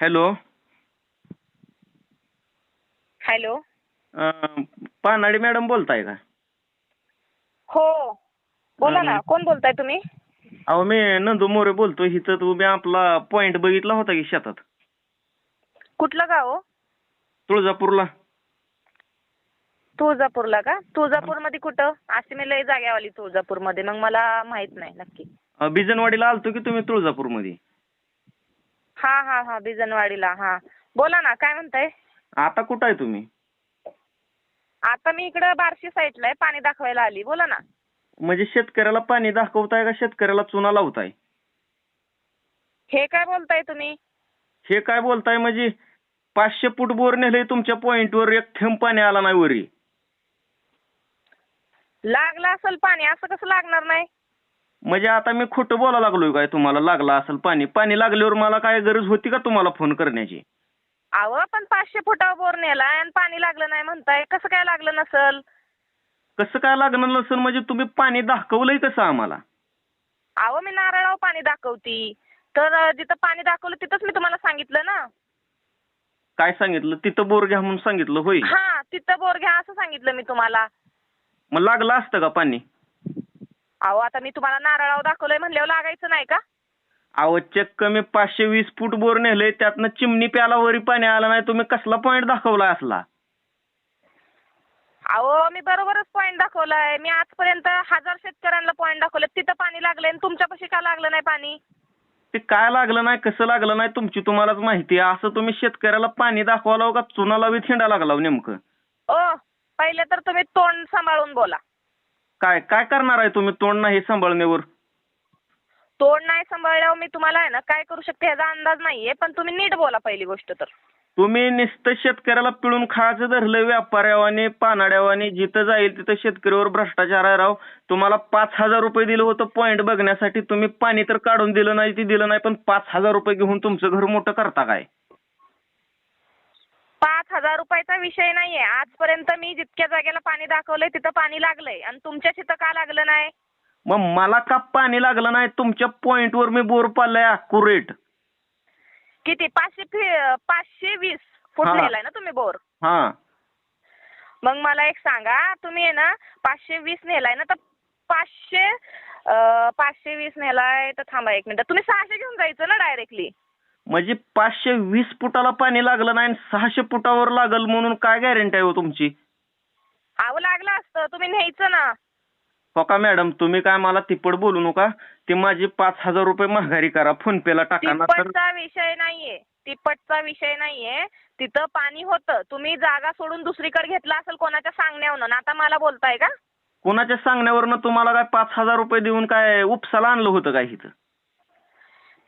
Hello. Hello. अं, Panadi madam बोलताय का? हो. बोला ना. कोण बोलताय तुम्ही? अहो मी नंदू मोरे बोलतोय. इथं तुम्ही आपला पॉइंट बघितला होता की शेतात. कुठलं गाव हो? तुळजापूरला. तुळजापूरला का? तुळजापूरमध्ये कुठं? अशी मी लय जाग्यावाली तुळजापूरमध्ये. मग मला माहीत नाही नक्की. अं, बिजनवाडीला आलतो की तुम्ही तुळजापूरमध्ये? हा हा हा बिजनवाडीला हा. बोला ना काय म्हणताय? आता कुठं आहे तुम्ही? आता मी इकडं बार्शी साईडला आहे पाणी दाखवायला आली. बोला ना. म्हणजे शेतकऱ्याला पाणी दाखवताय का शेतकऱ्याला चुना लावताय? हे काय बोलताय तुम्ही? हे काय बोलताय म्हणजे पाचशे फूट बोर नेलंय तुमच्या पॉइंटवर एक थेंब पाणी आला नाही वरी. लागलं असेल पाणी असं कसं लागणार नाही? म्हणजे आता मी खोटं बोला लागलोय काय तुम्हाला? लागलं असेल पाणी. पाणी लागल्यावर मला काय गरज होती का तुम्हाला फोन करण्याची? अहो पण पाचशे फुटावर बोर नेलाय आणि पाणी लागलं नाही म्हणताय. कसं काय लागलं नसल? कसं काय लागणार नसेल? म्हणजे तुम्ही पाणी दाखवलंय कसं आम्हाला? अहो मी नारळावर पाणी दाखवती. तर अं, जिथं पाणी दाखवलं तिथंच मी तुम्हाला सांगितलं ना? काय सांगितलं? तिथं बोर घ्या म्हणून सांगितलं होय? हा तिथं बोर घ्या असं सांगितलं मी तुम्हाला. मग लागलं असतं का पाणी? अहो आता मी तुम्हाला नारळावर दाखवलंय म्हणल्यावर लागायचं नाही का? अहो चक्क मी पाचशे वीस फूट बोर नेलंय त्यातनं चिमणी प्याला वरी पाणी आलं नाही तुम्ही कसला पॉईंट दाखवला असला? अहो मी बरोबरच पॉईंट दाखवलाय. मी आजपर्यंत हजार शेतकऱ्यांना पॉईंट दाखवले तिथं पाणी लागलंय आणि तुमच्यापाशी का लागलं नाही पाणी? ते काय लागलं नाही कसं लागलं नाही तुमची तुम्हालाच माहिती आहे. असं तुम्ही शेतकऱ्याला पाणी दाखवावं का? चुना लावी थिंडा लागला हो नेमकं? ओ पहिले तर तुम्ही तोंड सांभाळून बोला. काय काय करणार आहे तुम्ही? तोंड नाही सांभाळण्यावर. तोंड नाही सांभाळल्यावर मी तुम्हाला आहे ना काय करू शकते ह्याचा अंदाज नाहीये पण तुम्ही नीट बोला पहिली गोष्ट तर. तुम्ही नुसतं शेतकऱ्याला पिळून खायचं धरलं व्यापाऱ्यावाने पानाड्यावाने जिथं जाईल तिथं शेतकऱ्यावर भ्रष्टाचार आहे राव. तुम्हाला पाच हजार रुपये दिलं होतं पॉईंट बघण्यासाठी तुम्ही पाणी तर काढून दिलं नाही ते दिलं नाही पण पाच हजार रुपये घेऊन तुमचं घर मोठं करता काय? पाच हजार रुपयाचा विषय नाहीये. आजपर्यंत मी जितक्या जागेला पाणी दाखवलंय तिथं पाणी लागलंय. आणि तुमच्या तिथं का लागलं नाही? मग मला का पाणी लागलं नाही? तुमच्या पॉईंटवर मी बोर पाडलाय अॅक्युरेट किती? पाचशे फि- पाचशे वीस फूट हा. नेलाय ना तुम्ही बोर? हा. मग मला एक सांगा तुम्ही आहे ना पाचशे वीस नेलाय ना तर पाचशे अं, पाचशे वीस नेलाय तर थांबा एक मिनिट. तुम्ही सहाशे घेऊन जायचं ना डायरेक्टली म्हणजे पाचशे वीस फुटाला पाणी लागलं नाही आणि सहाशे फुटावर लागल म्हणून काय गॅरंटी आहे हो तुमची? अहो लागलं असतं. तुम्ही न्यायचं ना. हो का मॅडम तुम्ही काय मला तिप्पट बोलू नका. ते माझे पाच हजार रुपये महागारी करा. फोन पेला टाका ना तर. तिप्पटचा विषय नाहीये. तिप्पटचा विषय नाहीये. तिथं पाणी होतं. तुम्ही जागा सोडून दुसरीकडे घेतला असेल कोणाच्या सांगण्यावरून. आता मला बोलताय का? कोणाच्या सांगण्यावरनं तुम्हाला काय पाच हजार रुपये देऊन काय उपसाला आणलं होतं काय इथं?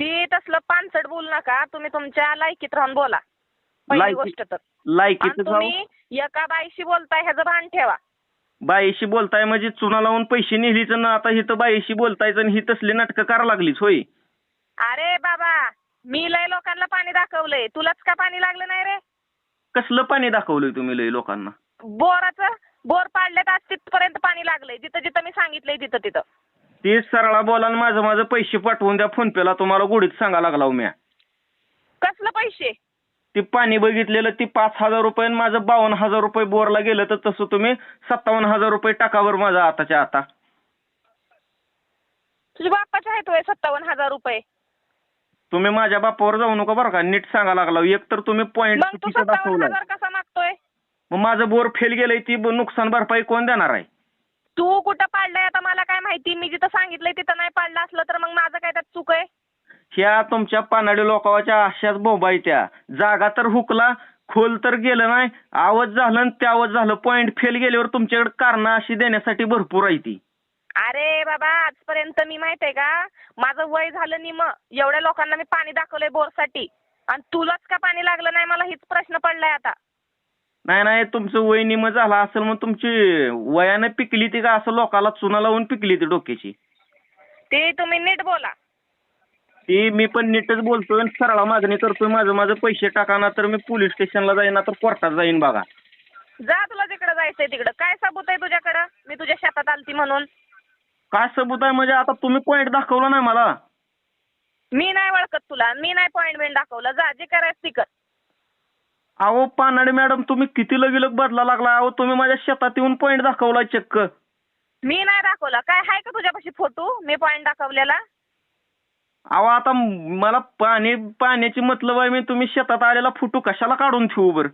ती तसलं पानसट बोलू नका तुम्ही तुमच्या लायकीत राहून बोला. पहिली लायकी- गोष्ट तर. आणि लायकीचं जाऊ तुम्ही एका बाईशी बोलताय ह्याचं भान ठेवा. बाईशी बोलताय म्हणजे चुना लावून पैसे नेलीच ना आता इथं बाईशी बोलतायचं आणि ही तसली नाटकं करा लागलीच होय? अरे बाबा मी लय लोकांना पाणी दाखवलंय. तुलाच का पाणी लागलं नाही रे? कसलं पाणी दाखवलंय तुम्ही लय लोकांना? बोराचं बोर पाडल्यात आज तिथपर्यंत पाणी लागलंय. जिथं जिथं मी सांगितलंय तिथं तिथं. ते सरळा बोला आणि माझं माझं पैसे पाठवून द्या फोन पेला तुम्हाला गोडीत सांगा लागला हो म्या. कसलं पैसे? ते पाणी बघितलेलं ती पाच हजार रुपये आणि माझं बावन्न हजार रुपये बोरला गेलं तर तसं तुम्ही सत्तावन्न हजार रुपये टाकावर माझा आताच्या आता. तुझ्या बाप्पाचे आहेत होय सत्तावन्न हजार रुपये. तुम्ही माझ्या बापावर जाऊ नका बरं का नीट सांगा लागला एक तर तुम्ही पॉईंट मग तू चुकीचा सत्तावन्न दाखवलाय. हजार कसा मागतोय? मग माझं बोर फेल गेलंय ती ब- नुकसान भरपाई कोण देणार आहे? तू कुठं पाडलंय आता मला काय माहिती? मी जिथं सांगितलंय तिथं नाही पाडलं असलं तर मग माझं काय त्यात चूक आहे? ह्या तुमच्या पानाडी लोकांच्या अशाच बोंबाई त्या जागा तर हुकला खोल तर गेलं नाही आवाज झालं आणि त्यावज झालं. पॉईंट फेल गेल्यावर तुमच्याकडे कारणं अशी देण्यासाठी भरपूर आहे ती. अरे बाबा आजपर्यंत मी माहीत आहे का? माझं वय झालं निम एवढ्या लोकांना मी पाणी दाखवलंय बोरसाठी. आणि तुलाच का पाणी लागलं नाही? मला हीच प्रश्न पडलाय आता. नाही नाही तुमचं वय निम झालं असेल मग तुमची वयानं पिकली ती का असं लोकाला चुना लावून पिकली ती डोक्याची? ते तुम्ही नीट बोला. ती मी पण नीटच बोलतोय आणि सरळा मागणी करतोय. माझं माझं पैसे टाका ना तर मी पोलीस स्टेशनला जाईन ना तर कोर्टात जाईन बघा. जा तुला जिकडं जायचंय तिकडं. काय सबूत आहे तुझ्याकडं? मी तुझ्या शेतात आलती म्हणून. काय सबूत आहे? म्हणजे आता तुम्ही पॉईंट दाखवला नाही मला. मी नाही ओळखत तुला. मी नाही पॉईंट बिन दाखवलं. जा जे करायचं ती कर अहो पानाडे मॅडम तुम्ही किती लगेलग बदला लागला अहो तुम्ही माझ्या शेतात येऊन पॉईंट दाखवला चक्क मी नाही दाखवला. काय आहे का तुझ्यापाशी फोटो मी पॉईंट दाखवलेला. अहो आता मला पाणी पाण्याची मतलब आहे मी तुम्ही शेतात आलेला फोटो कशाला काढून ठेवू बरं?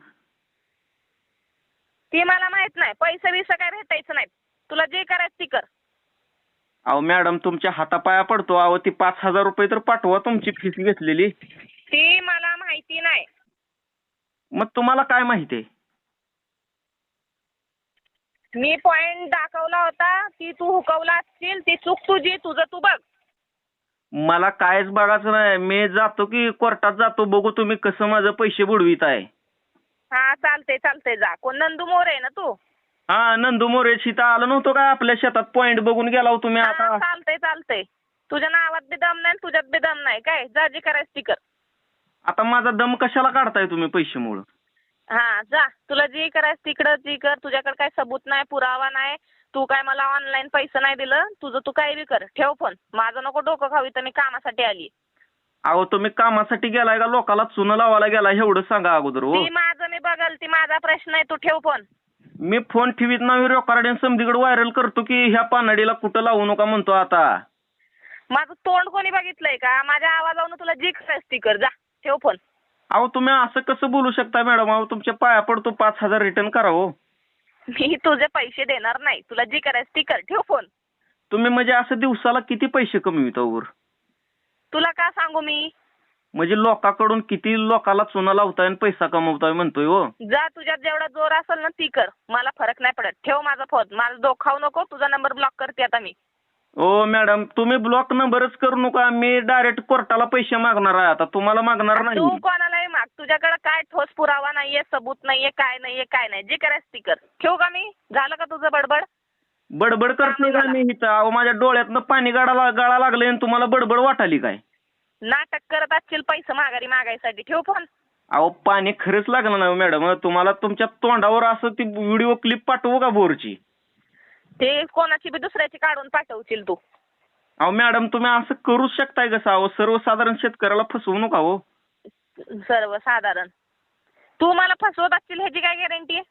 ती मला माहीत नाही. पैसे बिसे काय भेटायचं नाही. तुला जे करायचं ती कर. अहो मॅडम तुमच्या हातापाया पडतो. अहो ती पाच हजार रुपये तर पाठवा तुमची फीस घेतलेली. ती मला माहिती नाही. मग तुम्हाला काय माहिती? आहे मी पॉईंट दाखवला होता ती तू हुकवला असशील ती चूक तुझी तुझं तू बघ. मला कायच बघायचं नाही. मी जातो की कोर्टात जातो बघू तुम्ही कसं माझं पैसे बुडवीत आहे. हा चालते चालते जा. कोण नंदू मोरे आहे ना तू? हा नंदू मोरे शिता आलं नव्हतं का आपल्या शेतात? पॉईंट बघून गेला हो तुम्ही आता. चालतंय चालतंय. तुझ्या नावात बी दम नाही तुझ्यात बी दम नाही. काय? जा जे करायचं ती कर आता माझा दम कशाला काढताय तुम्ही पैशामुळं? हा जा. तुला जी करायचं तिकडं जी कर. तुझ्याकडे काय सबूत नाही पुरावा नाही. तू काय मला ऑनलाईन पैसे नाही दिलं तुझं तू काही बी कर. ठेव फोन माझं नको डोकं खावी तर मी कामासाठी आली. अहो तुम्ही कामासाठी गेलाय का? लोकाला चुनं लावायला गेलाय एवढं सांगा अगोदर हो. ती माझं मी बघल ती माझा प्रश्न आहे तू ठेव फोन मी फोन ठेवीत नाही रेकॉर्डिंग समधीकडे व्हायरल करतो की ह्या पानडीला कुठं लावू नका म्हणतो आता. माझं तोंड कोणी बघितलंय का? माझ्या आवाजावरून तुला जी करायचं ती कर जा. ठेव फोन. अहो तुम्ही असं कसं बोलू शकता मॅडम? अहो तुमच्या पाया पडतो पाच हजार रिटर्न करा हो. मी तुझे पैसे देणार नाही. तुला जी करायचं ती कर. ठेव फोन. तुम्ही म्हणजे असं दिवसाला किती पैसे कमविता वर तुला का सांगू मी? म्हणजे लोकांकडून किती लोकाला चुना लावताय आणि पैसा कमवताय म्हणतोय हो. जा तुझ्यात जेवढा जोर असेल ना ती कर. मला फरक नाही पडत. ठेव माझा फोन. माझा दोखाव नको. तुझा नंबर ब्लॉक करते आता मी. ओ मॅडम तुम्ही ब्लॉक नंबरच करू नका. मी डायरेक्ट कोर्टाला पैसे मागणार आहे आता. तुम्हाला मागणार तू नाही. कोणालाही माग. तुझ्याकडे काय ठोस पुरावा नाहीये सबूत नाहीये काय नाहीये काय नाही. जे करायचं ती कर. ठेवू का मी? झालं का तुझं बडबड? बडबड करतोय का मी इथं? अहो माझ्या डोळ्यातनं पाणी गाळा गाळा लागले आणि तुम्हाला बडबड वाटाली काय? नाटक करत असशील पैसे माघारी मागायसाठी. ठेव फोन. अहो पाणी खरंच लागलं ना मॅडम तुम्हाला तुमच्या तोंडावर असं ती व्हिडिओ क्लिप पाठवू का बोरची? ते कोणाची बी दुसऱ्याची काढून पाठवशील तू. अहो मॅडम तुम्ही असं करूच शकताय कसं? अहो सर्वसाधारण शेतकऱ्याला फसवू नका हो. सर्वसाधारण. तू मला फसवत असशील ह्याची काय गॅरंटी आहे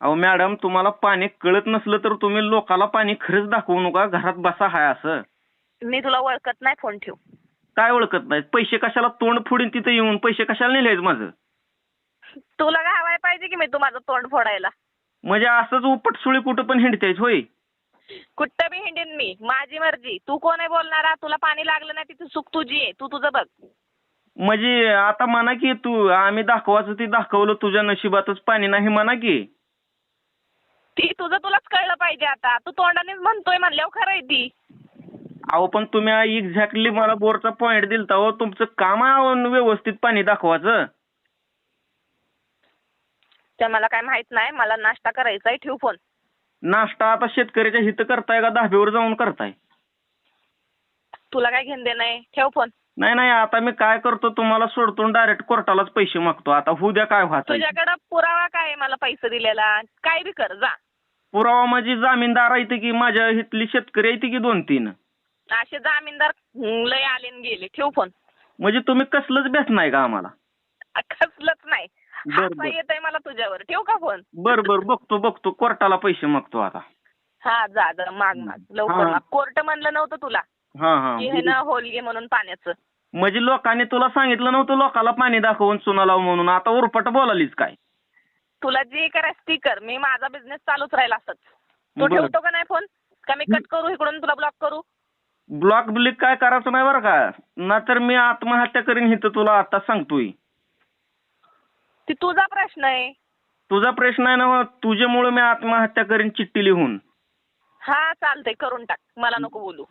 अहो मॅडम तुम्हाला पाणी कळत नसलं तर तुम्ही लोकाला पाणी खरंच दाखवू नका. घरात बसा हाय असं. मी तुला ओळखत नाही फोन ठेव. काय ओळखत नाहीत पैसे कशाला तोंड फोडीन तिथं येऊन? पैसे कशाला नेलेत माझं? तुला घावाय पाहिजे की मी तू माझं तोंड फोडायला? म्हणजे असंच उपटसुळी कुठं पण हिंडतायत होय. कुठं बी हिंडीन मी माझी मर्जी. तू कोण आहे बोलणारा? तुला पाणी लागलं नाही तिथे चूक तुझी आहे. तू तुझं बघ. म्हणजे आता म्हणा की तू आम्ही दाखवायचं ते दाखवलं तुझ्या नशिबातच पाणी नाही म्हणा की. ती तुझं तुलाच कळलं पाहिजे आता. तू तोंडानेच म्हणतोय म्हणल्यावर खरं आहे ती. अहो पण तुम्ही एक्झॅक्टली मला बोरचा पॉईंट दिलता हो. तुमचं काम आहे अहो व्यवस्थित पाणी दाखवायचं. ते मला काय माहीत नाही. मला नाश्ता करायचा आहे ठेव फोन. नाश्ता आता शेतकऱ्याच्या हित करताय का दहावीवर जाऊन करताय? तुला काय घेणं देणं आहे? ठेव फोन. नाही नाही आता मी काय करतो तुम्हाला सोडतो डायरेक्ट कोर्टालाच पैसे मागतो. आता होऊ द्या काय व्हायचं तुझ्याकडं पुरावा काय आहे मला पैसे दिलेला? काय बी कर जा. पुरावा माझी जामीनदार आहे की माझ्या इथली शेतकरी आहे की दोन तीन? असे जामीनदार हं, लय आले न गेले. ठेव फोन. म्हणजे तुम्ही कसलंच भेट नाही का आम्हाला? कसलंच बर. येत आहे मला तुझ्यावर. ठेव का फोन? बर बर. बघतो बघतो. कोर्टाला पैसे मागतो आता. हा जा जा. माग माग. लवकर हा. माग. कोर्ट म्हणलं नव्हतं तुला हा हा. की हे ना होलगे म्हणून पाण्याचं. म्हणजे लोकांनी तुला सांगितलं नव्हतं लोकाला पाणी दाखवून चुना लाव म्हणून. आता उरपट बोलालीच काय? तुला जे करायचं ती कर मी माझा बिझनेस चालूच राहील असंच. तू बरं. ठेवतो का नाही फोन? का मी कट करू इकडून तुला ब्लॉक करू? ब्लॉक ब्लिक काय करायचं नाही बरं का? ना तर मी आत्महत्या करीन इथं तुला आता सांगतोय. ती तुझा प्रश्न आहे. तुझा प्रश्न आहे ना तुझ्यामुळे मी आत्महत्या करीन चिठ्ठी लिहून. हा चालतंय करून टाक. मला नको बोलू.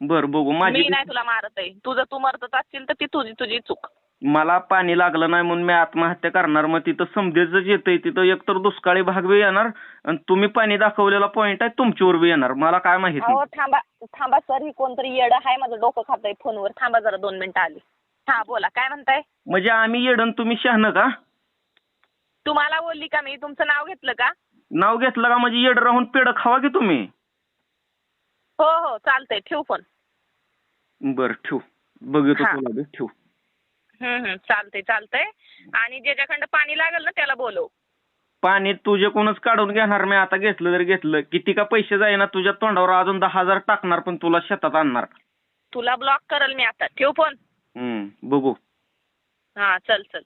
बर बघू. माझी मी नाही तुला मारत आहे. तुझं तू मरतच असशील तर ती तुझी तुझी चूक. मला पाणी लागलं नाही म्हणून मी आत्महत्या करणार. मग तिथं समजेच येतंय. तिथं एकतर दुष्काळी भाग बी येणार आणि तुम्ही पाणी दाखवलेला पॉईंट आहे तुमच्यावर बी येणार. मला काय माहिती अहो थांबा थांबा सर. ही कोणतरी येडं आहे माझं डोकं खातंय फोनवर. थांबा जरा दोन मिनिटं आली. हा बोला. काय म्हणताय? म्हणजे आम्ही येडन तुम्ही शहाणं का? तुम्हाला बोलली का मी तुमचं नाव घेतलं का? नाव घेतलं का? म्हणजे येड राहून पेड खावा की तुम्ही? हो हो चालतंय. ठेव फोन बर ठेव. बघतो हा. तुला बी ठेव. हम्म हम्म. चालतंय चालतंय. आणि ज्याच्याकडं पाणी लागेल ना त्याला बोलव. पाणी तुझ्याकडूनच काढून घेणार मी आता घेतलं तर घेतलं. किती का पैसे जाईना तुझ्या तोंडावर अजून दहा हजार टाकणार पण तुला शेतात आणणार. तुला ब्लॉक करल मी आता. ठेव फोन हम्म बघू. हा चल चल.